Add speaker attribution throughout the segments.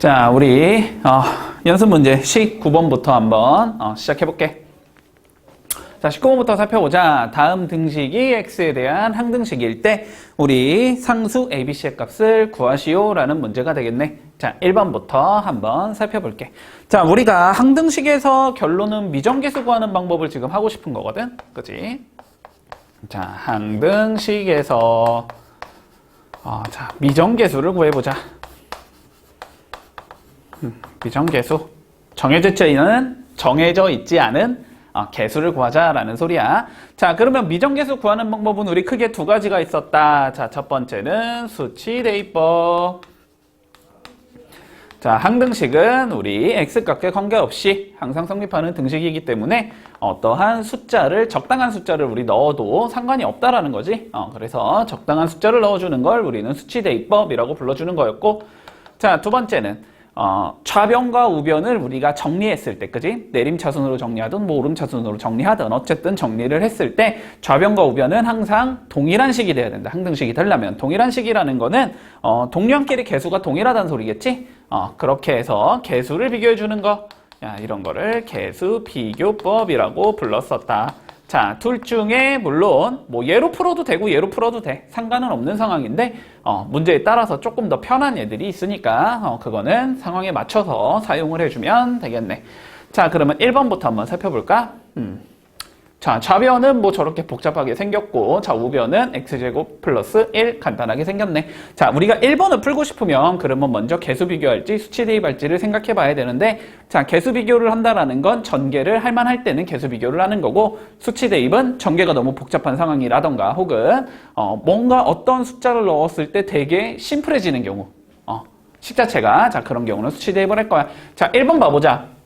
Speaker 1: 자, 우리 어, 연습 문제 19번부터 한번 어, 시작해볼게. 자, 19번부터 살펴보자. 다음 등식이 x에 대한 항등식일 때 우리 상수 abc의 값을 구하시오라는 문제가 되겠네. 자, 1번부터 한번 살펴볼게. 자, 우리가 항등식에서 결론은 미정계수 구하는 방법을 지금 하고 싶은 거거든. 그지? 자, 항등식에서 어, 자, 미정계수를 구해보자. 음, 미정계수. 정해져 않은, 정해져 있지 않은 어, 개수를 구하자라는 소리야. 자, 그러면 미정계수 구하는 방법은 우리 크게 두 가지가 있었다. 자, 첫 번째는 수치 대입법. 자, 항등식은 우리 x값과 관계없이 항상 성립하는 등식이기 때문에 어떠한 숫자를 적당한 숫자를 우리 넣어도 상관이 없다라는 거지. 어, 그래서 적당한 숫자를 넣어주는 걸 우리는 수치 대입법이라고 불러주는 거였고, 자, 두 번째는 어, 좌변과 우변을 우리가 정리했을 때, 그지? 내림차순으로 정리하든 뭐 오름차순으로 정리하든 어쨌든 정리를 했을 때 좌변과 우변은 항상 동일한 식이 돼야 된다. 항등식이 되려면 동일한 식이라는 거는 어, 동류한끼리 개수가 동일하다는 소리겠지? 어, 그렇게 해서 개수를 비교해 주는 거. 야, 이런 거를 개수 비교법이라고 불렀었다. 자, 둘 중에 물론 뭐 예로 풀어도 되고 예로 풀어도 돼. 상관은 없는 상황인데 어, 문제에 따라서 조금 더 편한 애들이 있으니까 어, 그거는 상황에 맞춰서 사용을 해주면 되겠네. 자, 그러면 1번부터 한번 살펴볼까? 음. 자, 좌변은 뭐 저렇게 복잡하게 생겼고, 자, 우변은 x제곱 플러스 1 간단하게 생겼네. 자, 우리가 1번을 풀고 싶으면 그러면 먼저 개수 비교할지 수치 대입할지를 생각해 봐야 되는데, 자, 개수 비교를 한다라는 건 전개를 할 만할 때는 개수 비교를 하는 거고, 수치 대입은 전개가 너무 복잡한 상황이라던가 혹은 어, 뭔가 어떤 숫자를 넣었을 때 되게 심플해지는 경우, 어, 식 자체가 자, 그런 경우는 수치 대입을 할 거야. 자, 1번 봐보자.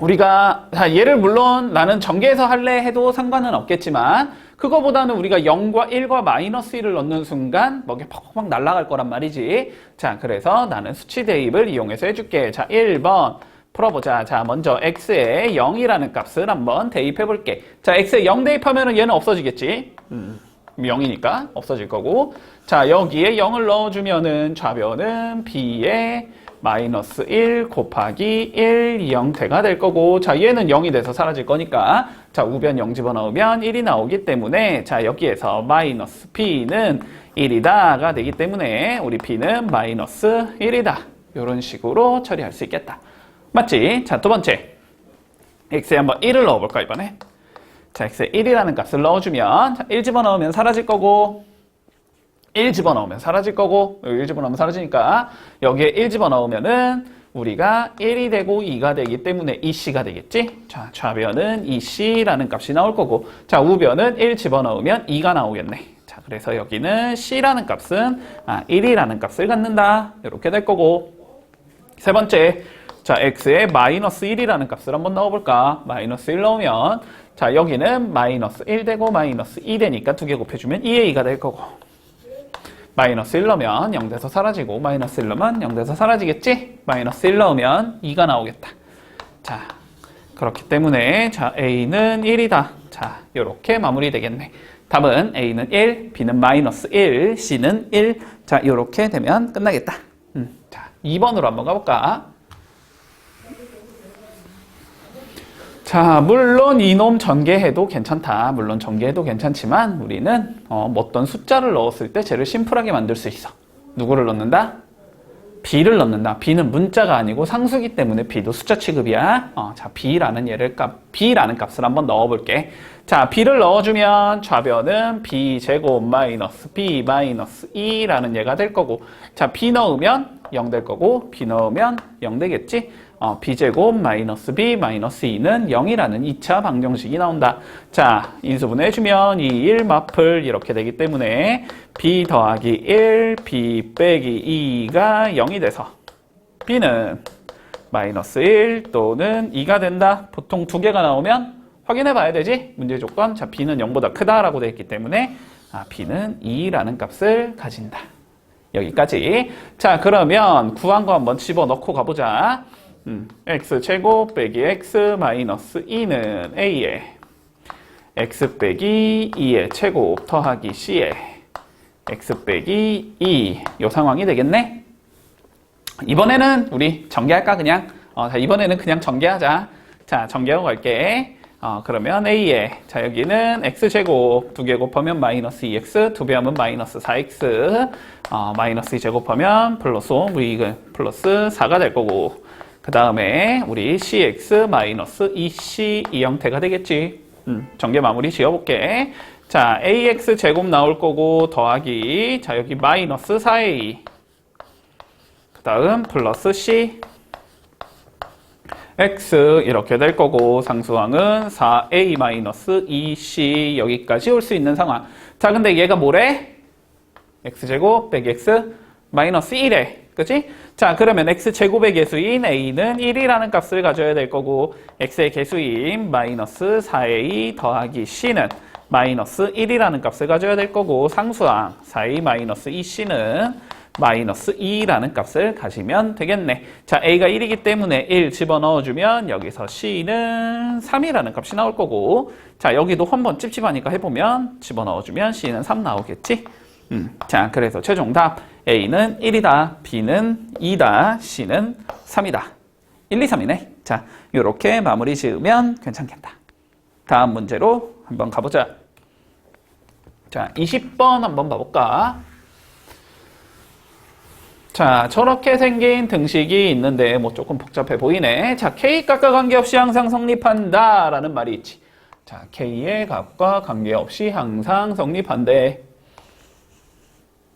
Speaker 1: 우리가 자, 얘를 물론 나는 전개해서 할래 해도 상관은 없겠지만 그거보다는 우리가 0과 1과 마이너스 1을 넣는 순간 뭐게 팍팍 날아갈 거란 말이지. 자, 그래서 나는 수치 대입을 이용해서 해줄게. 자, 1번 풀어보자. 자, 먼저 x에 0이라는 값을 한번 대입해 볼게. 자, x에 0 대입하면 얘는 없어지겠지. 음, 0이니까 없어질 거고. 자, 여기에 0을 넣어주면은 좌변은 b에 마이너스 1 곱하기 1이 형태가 될 거고 자 얘는 0이 돼서 사라질 거니까 자 우변 0 집어넣으면 1이 나오기 때문에 자 여기에서 마이너스 b는 1이다가 되기 때문에 우리 b는 마이너스 1이다. 이런 식으로 처리할 수 있겠다. 맞지? 자 두 번째. X에 한번 1을 넣어볼까 이번에? 자 x에 1이라는 값을 넣어주면 자, 1 집어넣으면 사라질 거고 1 집어넣으면 사라질 거고 여기 1 집어넣으면 사라지니까 여기에 1 집어넣으면은 우리가 1이 되고 2가 되기 때문에 2c가 되겠지? 자, 좌변은 2c라는 값이 나올 거고 자, 우변은 1 집어넣으면 2가 나오겠네. 자, 그래서 여기는 c라는 값은 아, 1이라는 값을 갖는다. 이렇게 될 거고 세 번째 자, x에 마이너스 1이라는 값을 한번 넣어볼까? 마이너스 1 넣으면 자, 여기는 마이너스 1 되고 마이너스 2 되니까 두 개 곱해주면 2의 2가 될 거고 마이너스 1 넣으면 0 돼서 사라지고 마이너스 1 넣으면 0 돼서 사라지겠지? 마이너스 1 넣으면 2가 나오겠다. 자, 그렇기 때문에 자 A는 1이다. 자, 이렇게 마무리 되겠네. 답은 A는 1, B는 마이너스 1, C는 1. 자, 이렇게 되면 끝나겠다. 음, 자, 2번으로 한번 가볼까? 자, 물론 이놈 전개해도 괜찮다. 물론 전개해도 괜찮지만 우리는 어, 어떤 숫자를 넣었을 때 쟤를 심플하게 만들 수 있어. 누구를 넣는다? b를 넣는다. b는 문자가 아니고 상수기 때문에 b도 숫자 취급이야. 어, 자, b라는 얘를 값, b라는 값을 한번 넣어볼게. 자, b를 넣어주면 좌변은 b 제곱 마이너스 b 마이너스 2라는 얘가 될 거고, 자, b 넣으면 0 될 거고, b 넣으면 0 되겠지? 어, b제곱 마이너스 b 마이너스 2는 0이라는 2차 방정식이 나온다. 자, 인수분해주면 2, 1 마플 이렇게 되기 때문에 b 더하기 1, b 빼기 2가 0이 돼서 b는 마이너스 1 또는 2가 된다. 보통 두 개가 나오면 확인해 봐야 되지. 문제 조건. 자, b는 0보다 크다라고 되어 있기 때문에 아, b는 2라는 값을 가진다. 여기까지. 자, 그러면 구한 거 한번 집어넣고 가보자. 음, x제곱 빼기 x 마이너스 2는 a에 x 빼기 2의 제곱 더하기 c에 x 빼기 2이 상황이 되겠네. 이번에는 우리 전개할까 그냥? 어, 자, 이번에는 그냥 전개하자. 자, 전개하고 갈게. 어, 그러면 A에 자 여기는 x제곱 두 개 곱하면 마이너스 2x 두 배 하면 마이너스 4x 어, 마이너스 2 제곱하면 플러스 5 우리 이거 플러스 4가 될 거고 그 다음에 우리 cx 마이너스 2c 이 형태가 되겠지. 음, 전개 마무리 지어볼게. 자 ax 제곱 나올 거고 더하기 자 여기 마이너스 4a 그 다음 플러스 c. x 이렇게 될 거고 상수항은 4a-2c 여기까지 올 수 있는 상황. 자, 근데 얘가 뭐래? x제곱 빼기 x 마이너스 1에 그치? 자, 그러면 x제곱의 개수인 a는 1이라는 값을 가져야 될 거고 x의 개수인 마이너스 4a 더하기 c는 마이너스 1이라는 값을 가져야 될 거고 상수항 4a 마이너스 2c는 마이너스 2라는 값을 가지면 되겠네. 자, a가 1이기 때문에 1 집어넣어주면 여기서 c는 3이라는 값이 나올 거고 자, 여기도 한번 찝찝하니까 해보면 집어넣어주면 c는 3 나오겠지? 음, 자, 그래서 최종 답 a는 1이다, b는 2다, c는 3이다. 1, 2, 3이네. 자, 이렇게 마무리 지으면 괜찮겠다. 다음 문제로 한번 가보자. 자, 20번 한번 봐볼까? 자, 저렇게 생긴 등식이 있는데 뭐 조금 복잡해 보이네. 자, k 값과 관계없이 항상 성립한다 라는 말이 있지. 자, k의 값과 관계없이 항상 성립한대.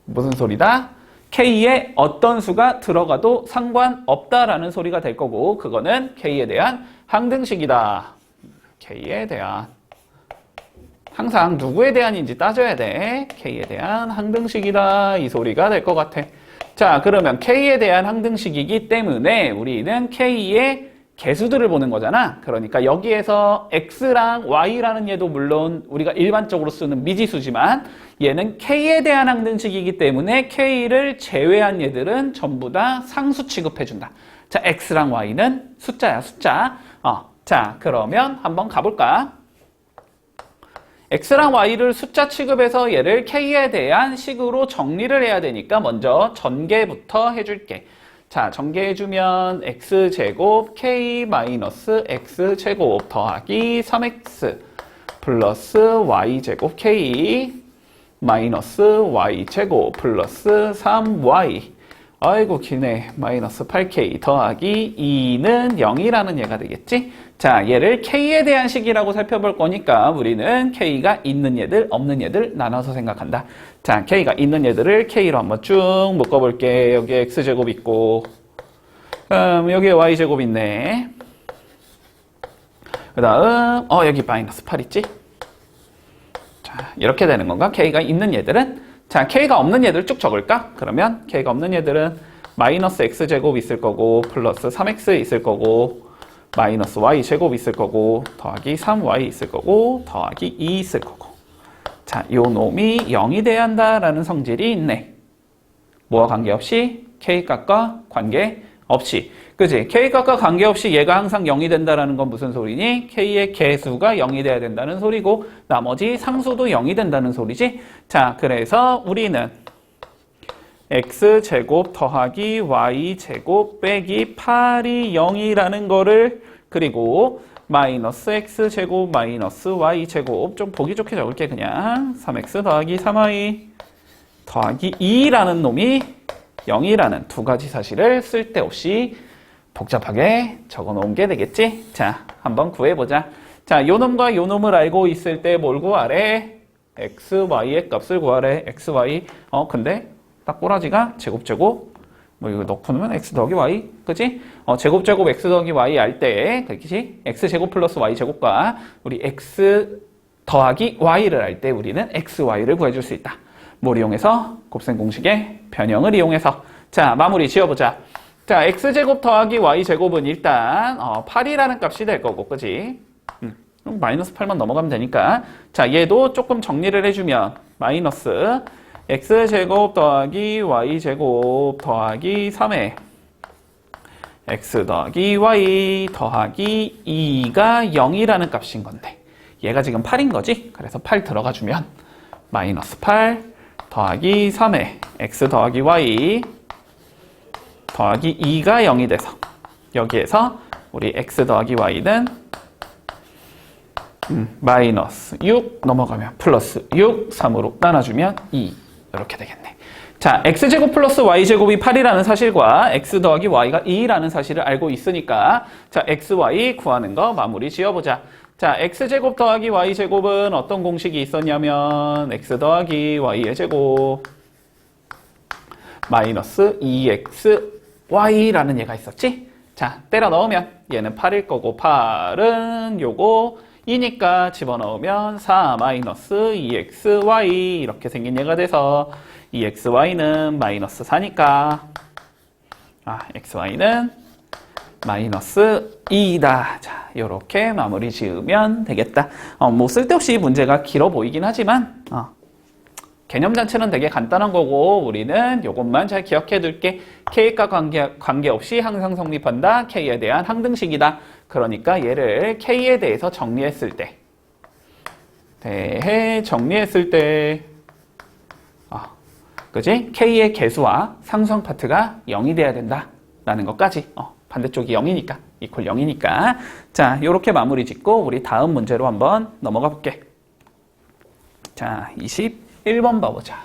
Speaker 1: 무슨 소리다? K에 어떤 수가 들어가도 상관없다라는 소리가 될 거고 그거는 k에 대한 항등식이다. k에 대한 항상 누구에 대한인지 따져야 돼. k에 대한 항등식이다. 이 소리가 될 것 같아. 자, 그러면 k에 대한 항등식이기 때문에 우리는 k의 개수들을 보는 거잖아. 그러니까 여기에서 x랑 y라는 얘도 물론 우리가 일반적으로 쓰는 미지수지만 얘는 k에 대한 항등식이기 때문에 k를 제외한 얘들은 전부 다 상수 취급해준다. 자, x랑 y는 숫자야, 숫자. 어, 자, 그러면 한번 가볼까? x랑 y를 숫자 취급해서 얘를 k에 대한 식으로 정리를 해야 되니까 먼저 전개부터 해줄게. 자, 전개해주면 x제곱 k 마이너스 x제곱 더하기 3x 플러스 y제곱 k 마이너스 y제곱 플러스 3y 아이고 기네 마이너스 8k 더하기 2는 0이라는 얘가 되겠지? 자 얘를 k에 대한 식이라고 살펴볼 거니까 우리는 k가 있는 얘들 없는 얘들 나눠서 생각한다 자 k가 있는 얘들을 k로 한번 쭉 묶어볼게 여기 x제곱 있고 음, 여기에 y제곱 있네 그 다음 어 여기 마이너스 8 있지? 자 이렇게 되는 건가? k가 있는 얘들은 자, k가 없는 얘들 쭉 적을까? 그러면 k가 없는 얘들은 마이너스 x제곱 있을 거고 플러스 3x 있을 거고 마이너스 y제곱 있을 거고 더하기 3y 있을 거고 더하기 2 있을 거고 자, 요 놈이 0이 돼야 한다라는 성질이 있네. 뭐와 관계없이 k값과 관계없이 그지? k값과 관계없이 얘가 항상 0이 된다라는 건 무슨 소리니? k의 개수가 0이 돼야 된다는 소리고 나머지 상수도 0이 된다는 소리지? 자, 그래서 우리는 x제곱 더하기 y제곱 빼기 8이 0이라는 거를 그리고 마이너스 x제곱 마이너스 y제곱 좀 보기 좋게 적을게 그냥 3x 더하기 3y 더하기 2라는 놈이 0이라는 두 가지 사실을 쓸데없이 복잡하게 적어 놓은 게 되겠지? 자, 한번 구해보자. 자, 요 놈과 요 놈을 알고 있을 때 뭘 구하래? x, y의 값을 구하래. x, y. 어, 근데 딱 꼬라지가 제곱, 제곱. 뭐 이거 넣고 놓으면 x 더하기 y. 그지? 어, 제곱, 제곱, x 더하기 y 할 때, 그렇지? x 제곱 플러스 y 제곱과 우리 x 더하기 y를 할때 우리는 x, y를 구해줄 수 있다. 뭘 이용해서? 곱셈 공식의 변형을 이용해서. 자, 마무리 지어보자. 자, x제곱 더하기 y제곱은 일단 어, 8이라는 값이 될 거고, 그지? 음, 마이너스 8만 넘어가면 되니까 자, 얘도 조금 정리를 해주면 마이너스 x제곱 더하기 y제곱 더하기 3에 x 더하기 y 더하기 2가 0이라는 값인 건데 얘가 지금 8인 거지? 그래서 8 들어가 주면 마이너스 8 더하기 3에 x 더하기 y 더하기 2가 0이 돼서 여기에서 우리 x 더하기 y는 음, 마이너스 6 넘어가면 플러스 6, 3으로 나눠주면 2 이렇게 되겠네. 자, x제곱 플러스 y제곱이 8이라는 사실과 x 더하기 y가 2라는 사실을 알고 있으니까 자, x, y 구하는 거 마무리 지어보자. 자, x제곱 더하기 y제곱은 어떤 공식이 있었냐면 x 더하기 y의 제곱 마이너스 2xy라는 얘가 있었지? 자, 때려 넣으면 얘는 8일 거고 8은 요거 2니까 집어넣으면 4 마이너스 2xy 이렇게 생긴 얘가 돼서 2xy는 마이너스 4니까 아, xy는 마이너스 2다. 자, 요렇게 마무리 지으면 되겠다. 어, 뭐 쓸데없이 문제가 길어 보이긴 하지만 어, 개념 자체는 되게 간단한 거고 우리는 이것만 잘 기억해 둘게. K과 관계, 관계없이 항상 성립한다. K에 대한 항등식이다. 그러니까 얘를 K에 대해서 정리했을 때 대해 정리했을 때 아, 그지? K의 개수와 상수항 파트가 0이 돼야 된다. 라는 것까지 어, 반대쪽이 0이니까 이퀄 0이니까 자 이렇게 마무리 짓고 우리 다음 문제로 한번 넘어가 볼게. 자 21번 봐보자.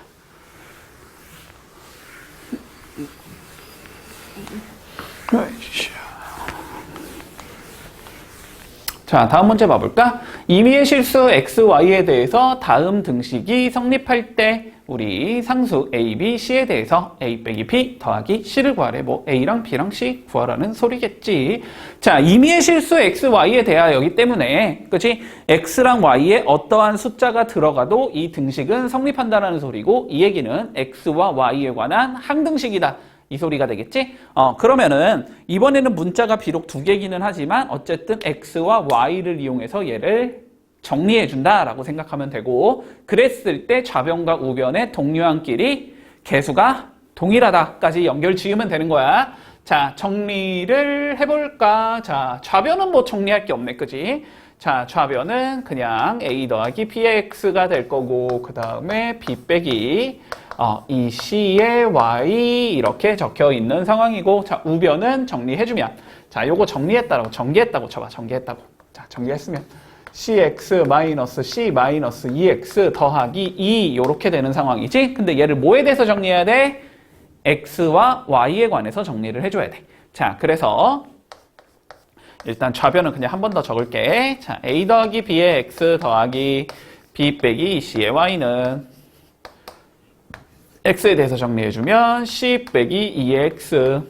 Speaker 1: 자, 다음 문제 봐볼까? 임의의 실수 x, y에 대해서 다음 등식이 성립할 때 우리 상수 a, b, c에 대해서 a 빼기 b 더하기 c를 구하래. 뭐 a랑 b랑 c 구하라는 소리겠지. 자, 임의의 실수 x, y에 대하여기 때문에 그치? x랑 y에 어떠한 숫자가 들어가도 이 등식은 성립한다는 소리고 이 얘기는 x와 y에 관한 항등식이다. 이 소리가 되겠지? 어, 그러면은 이번에는 문자가 비록 두 개기는 하지만 어쨌든 x와 y를 이용해서 얘를 정리해 준다라고 생각하면 되고 그랬을 때 좌변과 우변의 동류항끼리 개수가 동일하다까지 연결 지으면 되는 거야. 자, 정리를 해볼까? 자, 좌변은 뭐 정리할 게 없네, 그지? 자, 좌변은 그냥 a 더하기 bx가 될 거고 그 다음에 b 빼기 어, 이 C의 Y 이렇게 적혀 있는 상황이고 자 우변은 정리해주면 자 요거 정리했다라고 정리했다고 쳐봐 정리했다고 자 정리했으면 CX 마이너스 C 마이너스 2X 더하기 2 요렇게 되는 상황이지 근데 얘를 뭐에 대해서 정리해야 돼? X와 Y에 관해서 정리를 해줘야 돼 자 그래서 일단 좌변은 그냥 한 번 더 적을게 자 A 더하기 B의 X 더하기 B 빼기 C의 Y는 x에 대해서 정리해주면 c 빼기 2x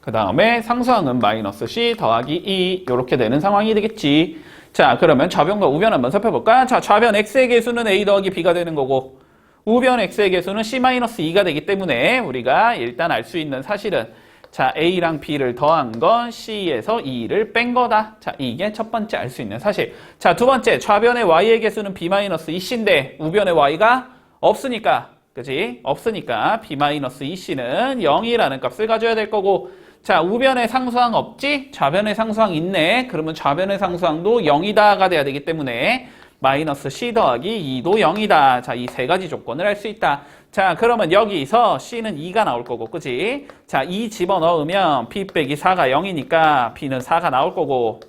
Speaker 1: 그 다음에 상수항은 마이너스 c 더하기 2 이렇게 되는 상황이 되겠지. 자 그러면 좌변과 우변 한번 살펴볼까? 자 좌변 x의 개수는 a 더하기 b가 되는 거고 우변 x의 개수는 c 마이너스 2가 되기 때문에 우리가 일단 알 수 있는 사실은 자 a랑 b를 더한 건 c에서 2를 뺀 거다. 자 이게 첫 번째 알 수 있는 사실. 자 두 번째 좌변의 y의 개수는 b 마이너스 2c인데 우변의 y가 없으니까 그지? 없으니까 b-2c는 0이라는 값을 가져야 될 거고 자 우변의 상수항 없지? 좌변의 상수항 있네. 그러면 좌변의 상수항도 0이다가 돼야 되기 때문에 마이너스 c 더하기 2도 0이다. 자, 이 세 가지 조건을 할 수 있다. 자, 그러면 여기서 c는 2가 나올 거고, 그지? 자, 2 집어넣으면 p 빼기 4가 0이니까 b는 4가 나올 거고.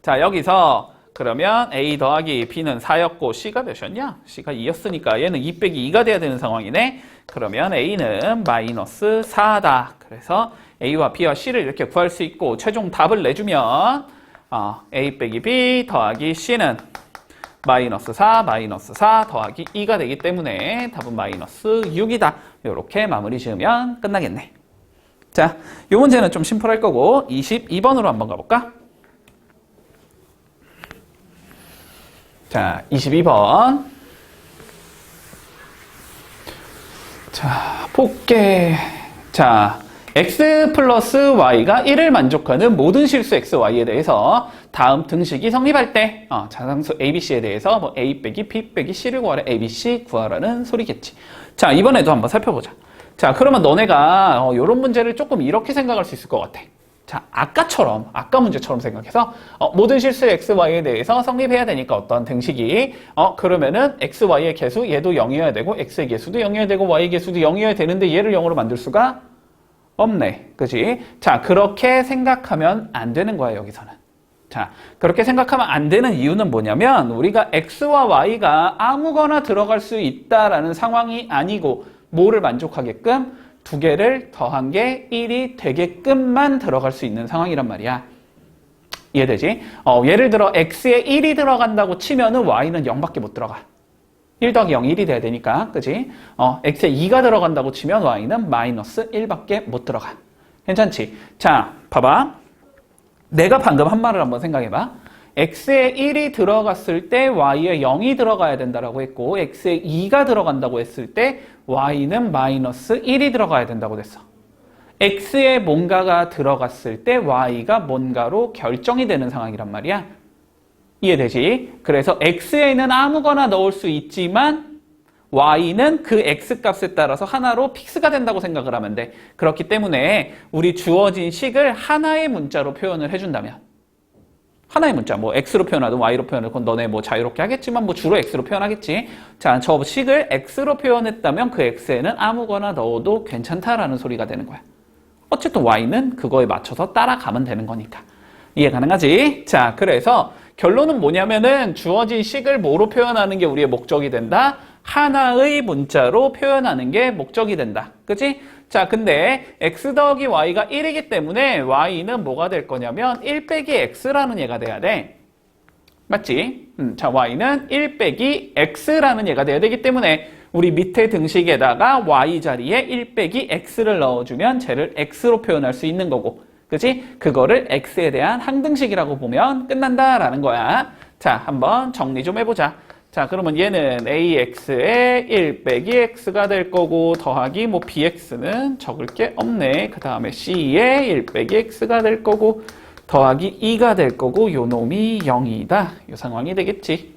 Speaker 1: 자, 여기서 그러면 A 더하기 B는 4였고 C가 몇이었냐? C가 2였으니까 얘는 2 빼기 2가 돼야 되는 상황이네. 그러면 A는 마이너스 4다. 그래서 A와 B와 C를 이렇게 구할 수 있고 최종 답을 내주면 어, A 빼기 B 더하기 C는 마이너스 4, 마이너스 4 더하기 2가 되기 때문에 답은 마이너스 6이다. 이렇게 마무리 지으면 끝나겠네. 자, 이 문제는 좀 심플할 거고 22번으로 한번 가볼까? 자, 22번. 자, 볼게. 자, x 플러스 y가 1을 만족하는 모든 실수 x, y에 대해서 다음 등식이 성립할 때 어, 자상수 abc에 대해서 뭐 a 빼기 b 빼기 c를 구하라 abc 구하라는 소리겠지. 자, 이번에도 한번 살펴보자. 자, 그러면 너네가 어, 이런 문제를 조금 이렇게 생각할 수 있을 것 같아. 자, 아까처럼, 아까 문제처럼 생각해서, 어, 모든 실수 x, y에 대해서 성립해야 되니까 어떤 등식이, 어, 그러면은 x, y의 개수, 얘도 0이어야 되고, x의 개수도 0이어야 되고, y의 개수도 0이어야 되는데 얘를 0으로 만들 수가 없네. 그지? 자, 그렇게 생각하면 안 되는 거야, 여기서는. 자, 그렇게 생각하면 안 되는 이유는 뭐냐면, 우리가 x와 y가 아무거나 들어갈 수 있다라는 상황이 아니고, 뭐를 만족하게끔? 두 개를 더한 게 1이 되게끔만 들어갈 수 있는 상황이란 말이야. 이해되지? 어, 예를 들어, x에 1이 들어간다고 치면은 y는 0밖에 못 들어가. 1 더하기 0, 1이 돼야 되니까, 그지? 어, x에 2가 들어간다고 치면 y는 마이너스 1밖에 못 들어가. 괜찮지? 자, 봐봐. 내가 방금 한 말을 한번 생각해봐. X에 1이 들어갔을 때 y에 0이 들어가야 된다라고 했고, x에 2가 들어간다고 했을 때 y는 마이너스 1이 들어가야 된다고 됐어. x에 뭔가가 들어갔을 때 y가 뭔가로 결정이 되는 상황이란 말이야. 이해되지? 그래서 x에는 아무거나 넣을 수 있지만 y는 그 x 값에 따라서 하나로 픽스가 된다고 생각을 하면 돼. 그렇기 때문에 우리 주어진 식을 하나의 문자로 표현을 해준다면 하나의 문자, 뭐 x로 표현하든 y로 표현하든 그건 너네 뭐 자유롭게 하겠지만 뭐 주로 x로 표현하겠지. 자, 저 식을 x로 표현했다면 그 x에는 아무거나 넣어도 괜찮다라는 소리가 되는 거야. 어쨌든 y는 그거에 맞춰서 따라가면 되는 거니까. 이해 가능하지? 자, 그래서 결론은 뭐냐면은 주어진 식을 뭐로 표현하는 게 우리의 목적이 된다? 하나의 문자로 표현하는 게 목적이 된다. 그치? 자, 근데 x 더하기 y가 1이기 때문에 y는 뭐가 될 거냐면 1 빼기 x라는 얘가 돼야 돼. 맞지? 음, 자, y는 1 빼기 x라는 얘가 돼야 되기 때문에 우리 밑에 등식에다가 y 자리에 1 빼기 x를 넣어주면 쟤를 x로 표현할 수 있는 거고 그지? 그거를 x에 대한 항등식이라고 보면 끝난다라는 거야. 자, 한번 정리 좀 해보자. 자, 그러면 얘는 ax에 1 빼기 x가 될 거고 더하기 뭐 bx는 적을 게 없네. 그 다음에 c에 1 빼기 x가 될 거고 더하기 2가 될 거고 요 놈이 0이다. 요 상황이 되겠지.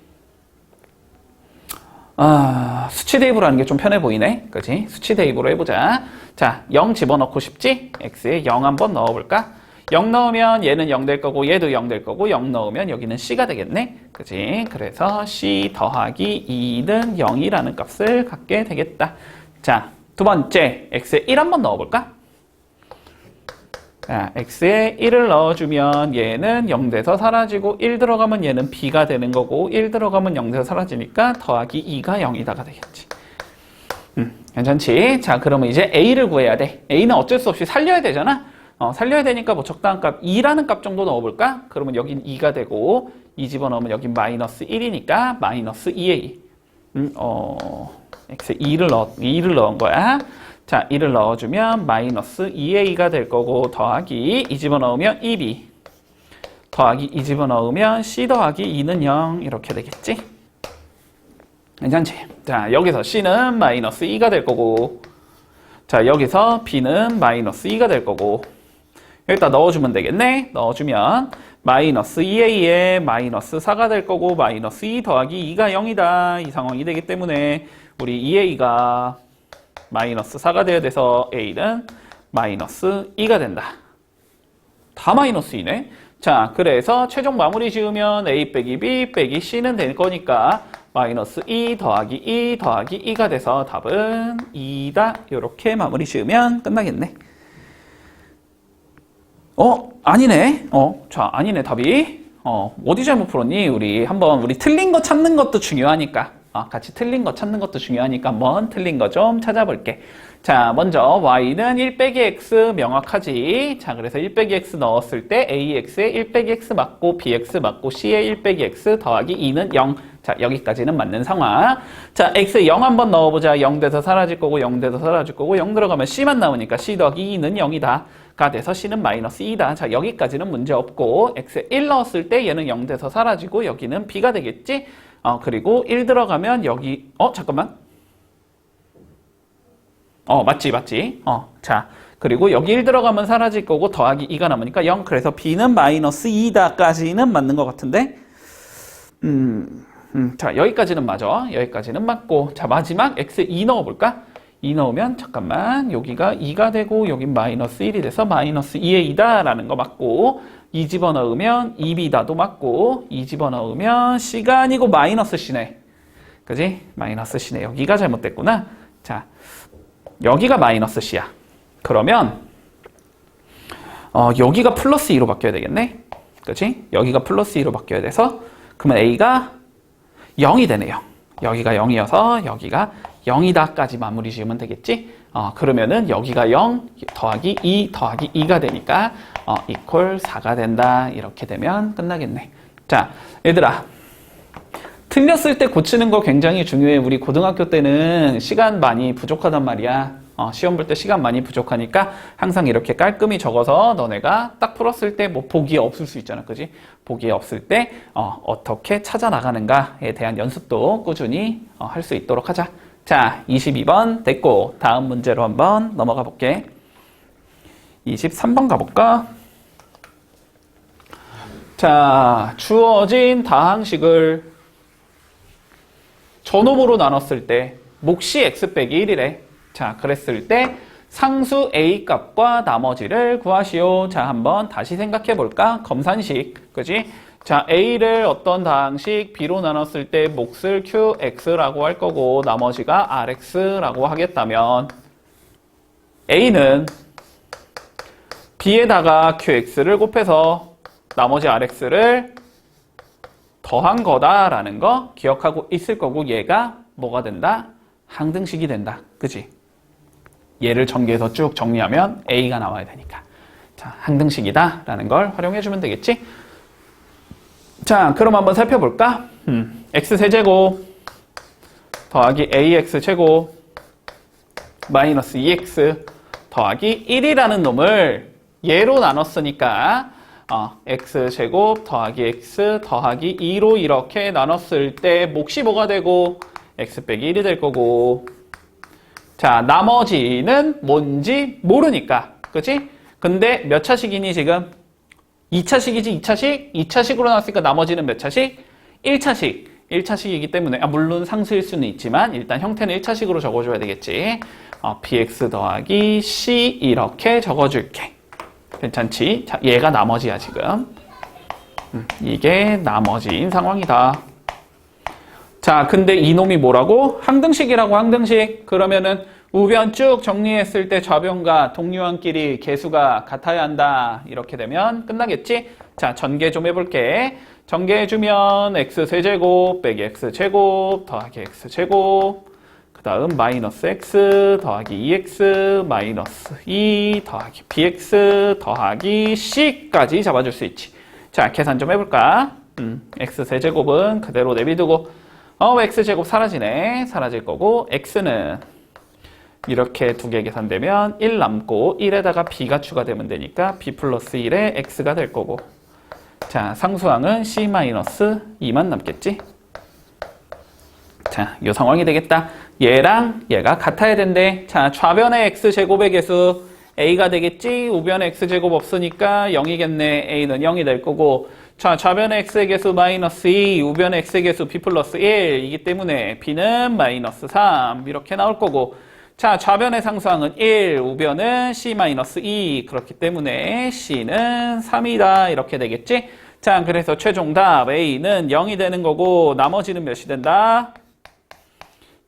Speaker 1: 아, 수치 대입으로 하는 게 좀 편해 보이네. 그지? 수치 대입으로 해보자. 자, 0 집어넣고 싶지? x에 0 한번 넣어볼까? 0 넣으면 얘는 0 될 거고 얘도 0 될 거고 0 넣으면 여기는 c가 되겠네. 그지? 그래서 c 더하기 2는 0이라는 값을 갖게 되겠다. 자, 두 번째 x에 1 한번 넣어볼까? 자, x에 1을 넣어주면 얘는 0 돼서 사라지고 1 들어가면 얘는 b가 되는 거고 1 들어가면 0 돼서 사라지니까 더하기 2가 0이다가 되겠지. 음, 괜찮지? 자, 그러면 이제 a를 구해야 돼. a는 어쩔 수 없이 살려야 되잖아. 어, 살려야 되니까 뭐 적당한 값 2라는 값 정도 넣어볼까? 그러면 여긴 2가 되고 2 집어넣으면 여긴 마이너스 1이니까 마이너스 2a. 음, 어, x에 2를 넣 2를 넣은 거야. 자, 1을 넣어주면 마이너스 2a가 될 거고 더하기 2 집어넣으면 2b 더하기 2 집어넣으면 c 더하기 2는 0 이렇게 되겠지? 괜찮지? 자, 여기서 c는 마이너스 2가 될 거고 자, 여기서 b는 마이너스 2가 될 거고 여기다 넣어주면 되겠네? 넣어주면 마이너스 2a에 마이너스 4가 될 거고 마이너스 2 더하기 2가 0이다 이 상황이 되기 때문에 우리 2a가 마이너스 4가 되어야 돼서 a는 마이너스 2가 된다. 다 마이너스 2네. 자, 그래서 최종 마무리 지으면 a 빼기 b 빼기 c는 될 거니까 마이너스 2 더하기 2 더하기 2가 돼서 답은 2다. 이렇게 마무리 지으면 끝나겠네. 어? 아니네. 어? 자, 아니네, 답이. 어, 어디 잘못 풀었니? 우리 한번 우리 틀린 거 찾는 것도 중요하니까. 어, 같이 틀린 거 찾는 것도 중요하니까 한번 틀린 거 좀 찾아볼게. 자, 먼저 y는 1 빼기 x 명확하지. 자, 그래서 1 빼기 x 넣었을 때 ax에 1 빼기 x 맞고 bx 맞고 c에 1 빼기 x 더하기 2는 0. 자, 여기까지는 맞는 상황. 자, x에 0 한번 넣어보자. 0 돼서 사라질 거고 0 돼서 사라질 거고 0 들어가면 c만 나오니까 c 더하기 2는 0이다. 가 돼서 c는 마이너스 2다. 자, 여기까지는 문제 없고 x에 1 넣었을 때 얘는 0 돼서 사라지고 여기는 b가 되겠지. 어, 그리고 1 들어가면 여기, 어, 잠깐만. 어, 맞지, 맞지. 어, 자. 그리고 여기 1 들어가면 사라질 거고 더하기 2가 남으니까 0. 그래서 b는 마이너스 2다까지는 맞는 것 같은데. 음, 음, 자, 여기까지는 맞아. 여기까지는 맞고. 자, 마지막 x 2 넣어볼까? 2 넣으면, 잠깐만. 여기가 2가 되고, 여기 마이너스 1이 돼서 마이너스 2의 2다. 라는 거 맞고. 2 집어넣으면 2b다도 맞고 2 집어넣으면 c가 아니고 마이너스 c네. 그지? 마이너스 c네. 여기가 잘못됐구나. 자, 여기가 마이너스 c야. 그러면 어, 여기가 플러스 2로 바뀌어야 되겠네. 그치? 여기가 플러스 2로 바뀌어야 돼서 그러면 A가 0이 되네요. 여기가 0이어서 여기가 0이다까지 마무리 지으면 되겠지? 어, 그러면은 여기가 0 더하기 2 더하기 2가 되니까 어, 이퀄 4가 된다. 이렇게 되면 끝나겠네. 자, 얘들아. 틀렸을 때 고치는 거 굉장히 중요해. 우리 고등학교 때는 시간 많이 부족하단 말이야. 어, 시험 볼 때 시간 많이 부족하니까 항상 이렇게 깔끔히 적어서 너네가 딱 풀었을 때 뭐 보기에 없을 수 있잖아. 그지? 보기에 없을 때 어, 어떻게 찾아 나가는가에 대한 연습도 꾸준히 어, 할 수 있도록 하자. 자, 22번 됐고 다음 문제로 한번 넘어가 볼게. 23번 가볼까? 자, 주어진 다항식을 전홈으로 나눴을 때 몫이 x 빼기 1이래. 자, 그랬을 때 상수 a 값과 나머지를 구하시오. 자, 한번 다시 생각해 볼까? 검산식. 그지? 자, a를 어떤 다항식 b로 나눴을 때 몫을 qx라고 할 거고 나머지가 rx라고 하겠다면 a는 b에다가 qx를 곱해서 나머지 rx를 더한 거다라는 거 기억하고 있을 거고 얘가 뭐가 된다? 항등식이 된다. 그지? 얘를 전개해서 쭉 정리하면 A가 나와야 되니까. 자, 항등식이다라는 걸 활용해 주면 되겠지? 자, 그럼 한번 살펴볼까? 음, X세제곱 더하기 AX제곱 마이너스 2X 더하기 1이라는 놈을 얘로 나눴으니까 어, x제곱 더하기 x 더하기 2로 이렇게 나눴을 때 몫이 뭐가 되고 x 빼기 1이 될 거고 자 나머지는 뭔지 모르니까 그치? 근데 몇 차식이니 지금? 2차식이지 2차식? 2차식으로 나왔으니까 나머지는 몇 차식? 1차식 1차식이기 때문에 아, 물론 상수일 수는 있지만 일단 형태는 1차식으로 적어줘야 되겠지 어, bx 더하기 c 이렇게 적어줄게 괜찮지? 자, 얘가 나머지야, 지금. 음, 이게 나머지인 상황이다. 자, 근데 이놈이 뭐라고? 항등식이라고, 항등식. 그러면은 우변 쭉 정리했을 때 좌변과 동류항끼리 개수가 같아야 한다. 이렇게 되면 끝나겠지? 자, 전개 좀 해볼게. 전개해주면 x세제곱 빼기 x제곱 더하기 x제곱 그 다음 마이너스 x 더하기 2x 마이너스 2 더하기 bx 더하기 c까지 잡아줄 수 있지. 자, 계산 좀 해볼까? 음, x 세제곱은 그대로 내비두고 어, x제곱 사라지네. 사라질 거고 x는 이렇게 두 개 계산되면 1 남고 1에다가 b가 추가되면 되니까 b 플러스 1에 x가 될 거고 자, 상수항은 c 마이너스 2만 남겠지? 자, 이 상황이 되겠다. 얘랑 얘가 같아야 된대. 자, 좌변의 x제곱의 개수 a가 되겠지? 우변의 x제곱 없으니까 0이겠네. a는 0이 될 거고 자, 좌변의 x의 개수 마이너스 2, 우변의 x의 개수 b 플러스 1이기 때문에 b는 마이너스 3 이렇게 나올 거고 자, 좌변의 상수항은 1, 우변은 c 마이너스 2 그렇기 때문에 c는 3이다 이렇게 되겠지? 자, 그래서 최종 답 a는 0이 되는 거고 나머지는 몇이 된다?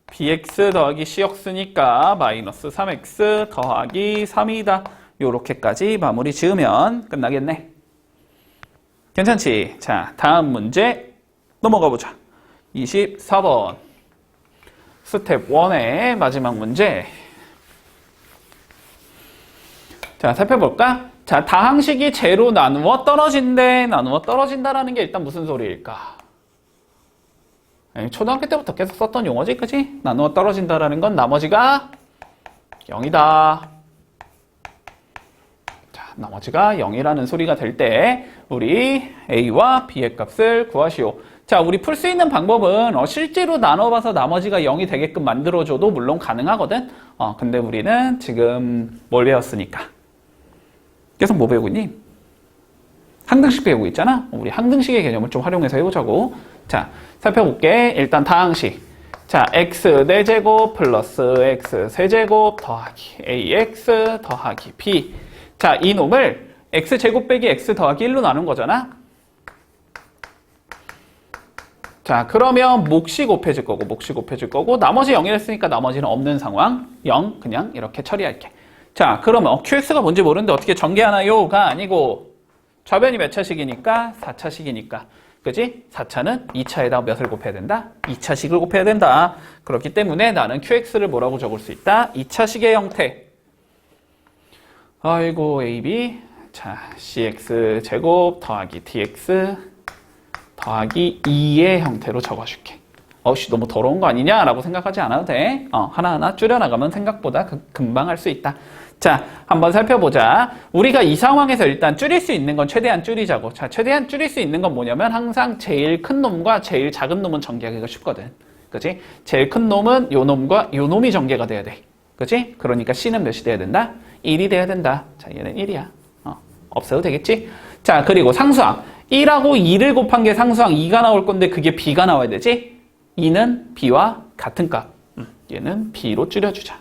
Speaker 1: bx 더하기 cx니까 마이너스 3x 더하기 3이다. 요렇게까지 마무리 지으면 끝나겠네. 괜찮지? 자, 다음 문제 넘어가 보자. 24번 스텝 1의 마지막 문제 자, 살펴볼까? 자, 다항식이 제로 나누어 떨어진대. 나누어 떨어진다라는 게 일단 무슨 소리일까? 에이, 초등학교 때부터 계속 썼던 용어지, 그치? 나누어 떨어진다라는 건 나머지가 0이다. 자, 나머지가 0이라는 소리가 될 때 우리 A와 B의 값을 구하시오. 자, 우리 풀 수 있는 방법은 어, 실제로 나눠봐서 나머지가 0이 되게끔 만들어줘도 물론 가능하거든. 어, 근데 우리는 지금 뭘 배웠으니까. 계속 뭐 배우고 있니? 항등식 배우고 있잖아. 우리 항등식의 개념을 좀 활용해서 해보자고. 자, 살펴볼게. 일단 다항식. 자, x 4제곱 플러스 x 세제곱 더하기 ax 더하기 b. 자, 이 놈을 x제곱 빼기 x 더하기 1로 나눈 거잖아. 자, 그러면 몫이 곱해질 거고, 몫이 곱해질 거고, 나머지 0이 됐으니까 나머지는 없는 상황. 0, 그냥 이렇게 처리할게. 자, 그러면 어, QX가 뭔지 모르는데 어떻게 전개하나요?가 아니고 좌변이 몇 차식이니까 4차식이니까. 그지? 4차는 2차에다 몇을 곱해야 된다? 2차식을 곱해야 된다. 그렇기 때문에 나는 QX를 뭐라고 적을 수 있다? 2차식의 형태. 아이고, AB. 자, CX 제곱 더하기 DX 더하기 2의 형태로 적어줄게. 어씨, 너무 더러운 거 아니냐? 라고 생각하지 않아도 돼. 어, 하나하나 줄여나가면 생각보다 그- 금방 할 수 있다. 자, 한번 살펴보자. 우리가 이 상황에서 일단 줄일 수 있는 건 최대한 줄이자고. 자, 최대한 줄일 수 있는 건 뭐냐면 항상 제일 큰 놈과 제일 작은 놈은 전개하기가 쉽거든. 그지? 제일 큰 놈은 요 놈과 요 놈이 전개가 돼야 돼. 그지? 그러니까 C는 몇이 돼야 된다? 1이 돼야 된다. 자, 얘는 1이야. 어, 없어도 되겠지? 자, 그리고 상수항. 1하고 2를 곱한 게 상수항 2가 나올 건데 그게 B가 나와야 되지? 2는 B와 같은 값. 음, 얘는 B로 줄여주자.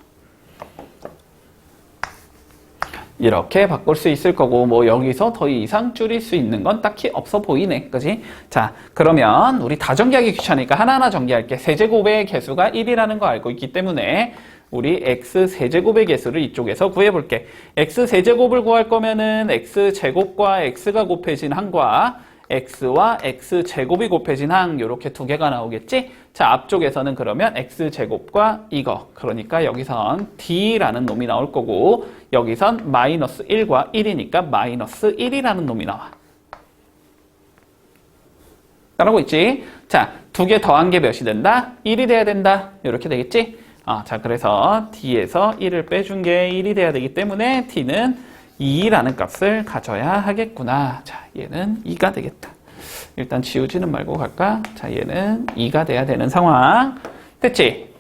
Speaker 1: 이렇게 바꿀 수 있을 거고 뭐 여기서 더 이상 줄일 수 있는 건 딱히 없어 보이네 그지? 자 그러면 우리 다 전개하기 귀찮으니까 하나하나 전개할게 세제곱의 개수가 1이라는 거 알고 있기 때문에 우리 x 세제곱의 개수를 이쪽에서 구해볼게 x 세제곱을 구할 거면은 x 제곱과 x가 곱해진 항과 x와 x 제곱이 곱해진 항 이렇게 두 개가 나오겠지? 자 앞쪽에서는 그러면 x 제곱과 이거 그러니까 여기선 d라는 놈이 나올 거고 여기선 마이너스 1과 1이니까 마이너스 1이라는 놈이 나와. 따라고 있지? 자, 두 개 더한 게 몇이 된다? 1이 돼야 된다. 이렇게 되겠지? 아, 자, 그래서 d에서 1을 빼준 게 1이 돼야 되기 때문에 d는 2라는 값을 가져야 하겠구나. 자, 얘는 2가 되겠다. 일단 지우지는 말고 갈까? 자, 얘는 2가 돼야 되는 상황. 됐지?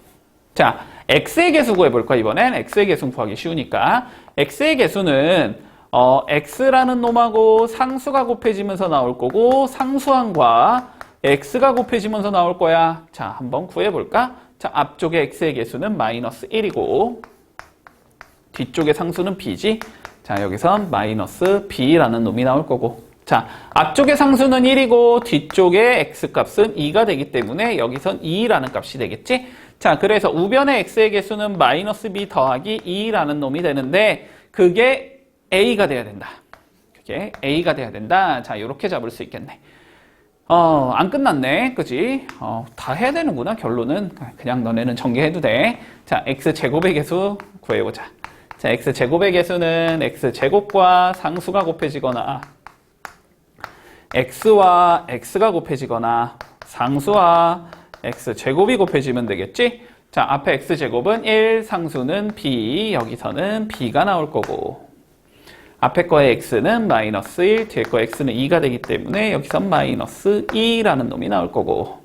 Speaker 1: 자, x의 개수 구해볼까, 이번엔? x의 개수 구하기 쉬우니까. x의 개수는, 어, x라는 놈하고 상수가 곱해지면서 나올 거고, 상수항과 x가 곱해지면서 나올 거야. 자, 한번 구해볼까? 자, 앞쪽에 x의 개수는 마이너스 1이고, 뒤쪽의 상수는 b지? 자, 여기선 마이너스 b라는 놈이 나올 거고. 자, 앞쪽의 상수는 1이고 뒤쪽의 x값은 2가 되기 때문에 여기선 2라는 값이 되겠지? 자, 그래서 우변의 x의 개수는 마이너스 b 더하기 2라는 놈이 되는데 그게 a가 돼야 된다. 그게 a가 돼야 된다. 자, 이렇게 잡을 수 있겠네. 어, 안 끝났네. 그지? 어, 다 해야 되는구나, 결론은. 그냥 너네는 전개해도 돼. 자, x 제곱의 개수 구해보자. 자, x 제곱의 개수는 x 제곱과 상수가 곱해지거나 x와 x가 곱해지거나 상수와 x 제곱이 곱해지면 되겠지? 자, 앞에 x 제곱은 1, 상수는 b, 여기서는 b가 나올 거고 앞에 거의 x는 마이너스 1, 뒤에 거 x는 2가 되기 때문에 여기서 마이너스 2라는 놈이 나올 거고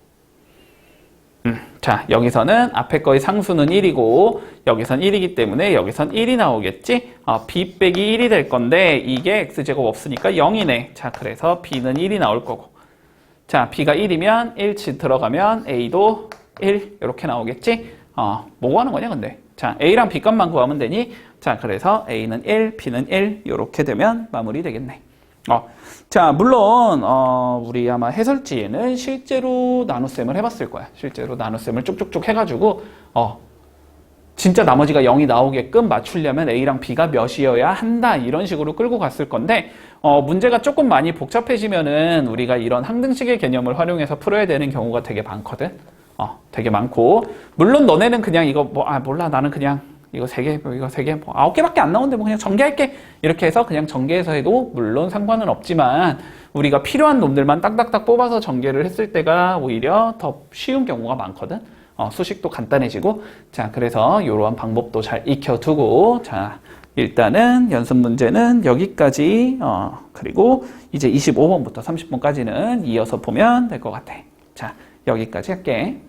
Speaker 1: 음, 자, 여기서는 앞에 거의 상수는 1이고 여기선 1이기 때문에 여기선 1이 나오겠지? 어, b 빼기 1이 될 건데 이게 x제곱 없으니까 0이네. 자, 그래서 b는 1이 나올 거고 자, b가 1이면 1치 들어가면 a도 1 이렇게 나오겠지? 어, 뭐 하는 거냐 근데? 자, a랑 b 값만 구하면 되니? 자, 그래서 a는 1, b는 1 이렇게 되면 마무리 되겠네. 어, 자, 물론 어, 우리 아마 해설지에는 실제로 나눗셈을 해봤을 거야. 실제로 나눗셈을 쭉쭉쭉 해가지고 어, 진짜 나머지가 0이 나오게끔 맞추려면 A랑 B가 몇이어야 한다 이런 식으로 끌고 갔을 건데 어, 문제가 조금 많이 복잡해지면은 우리가 이런 항등식의 개념을 활용해서 풀어야 되는 경우가 되게 많거든. 어, 되게 많고 물론 너네는 그냥 이거 뭐 아 몰라 나는 그냥 이거 세 개, 뭐 이거 세 개, 뭐 아홉 개밖에 안 나오는데 뭐 그냥 전개할게. 이렇게 해서 그냥 전개해서 해도 물론 상관은 없지만 우리가 필요한 놈들만 딱딱딱 뽑아서 전개를 했을 때가 오히려 더 쉬운 경우가 많거든. 어, 수식도 간단해지고. 자, 그래서 이러한 방법도 잘 익혀두고. 자, 일단은 연습 문제는 여기까지. 어, 그리고 이제 25번부터 30번까지는 이어서 보면 될 것 같아. 자, 여기까지 할게.